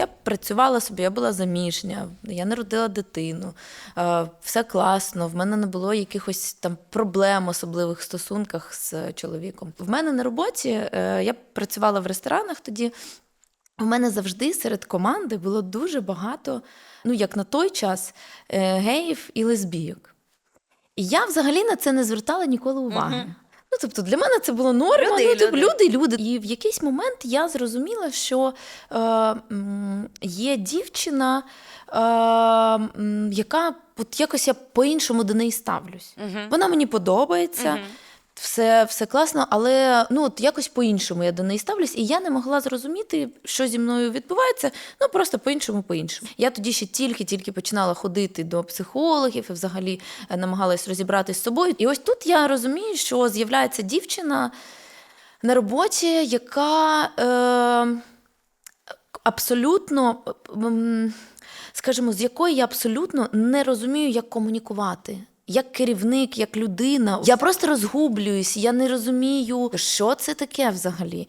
Я працювала собі, я була заміжня, я народила дитину, е, все класно. В мене не було якихось там проблем особливих стосунках з чоловіком. В мене на роботі е, я працювала в ресторанах тоді. У мене завжди серед команди було дуже багато, ну як на той час, е, геїв і лесбійок. І я взагалі на це не звертала ніколи уваги. Мгм. Тобто для мене це було норма. Люди ну, типу, люди. люди, люди. І в якийсь момент я зрозуміла, що е, є дівчина, е, яка от якось я по-іншому до неї ставлюсь. Угу. Вона мені подобається. Мгм. Все, все класно, але ну от якось по-іншому я до неї ставлюсь, і я не могла зрозуміти, що зі мною відбувається. Ну просто по-іншому, по-іншому. Я тоді ще тільки-тільки починала ходити до психологів і взагалі е, намагалась розібратись з собою. І ось тут я розумію, що з'являється дівчина на роботі, яка е, абсолютно, скажімо, з якої я абсолютно не розумію, як комунікувати. Як керівник, як людина, я просто розгублююсь, я не розумію, що це таке взагалі.